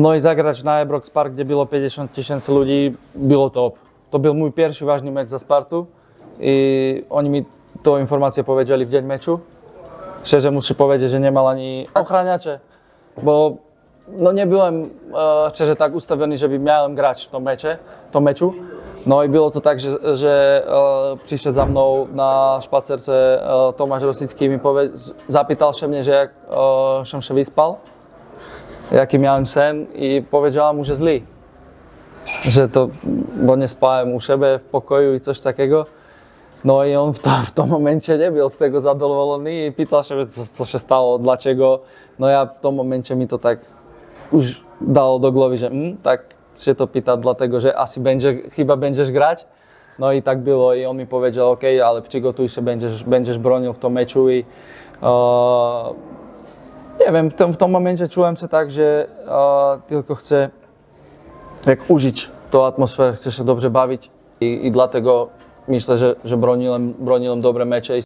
No i zagrać na Ebrox Park, kde bylo 50 tisíc ľudí, bylo top. To byl můj pierwszy vážny meč za Spartu i oni mi to informácie povedali v deň meču. Szczerze muszę powiedzieć, że nemal ani ochraniacze, bo no nie byłem e, szczerze tak ustawiony, żeby miałem grać w tom mecze, w meczu. No i było to tak, że, że e, przyszedł za mną na szpacerce e, Tomáš Rosicki i mi powie, zapytał się mnie, że jak vyspal, jaki miałem sen i powiedziała mu, że zlý. Że to, bo nie spałem u siebie w pokoju i coś takiego. No i on w, to, w tom momencie nie był z tego zadowolony i pytał się, co, co się stało, dlaczego. No ja w tom momencie mi to tak już dało do głowy, że mm, tak się to pyta dlatego, że asi będzie, chyba będziesz grać. No i tak było i on mi powiedział, ok, ale przygotuj się, będziesz, będziesz bronił w tym meczu i e, nie wiem, w tym, w tym momencie czułem się tak, że tylko chcę jak użyć tą atmosferę, chcę się dobrze bawić i, i dlatego myślę, że, że broniłem, broniłem dobre mecze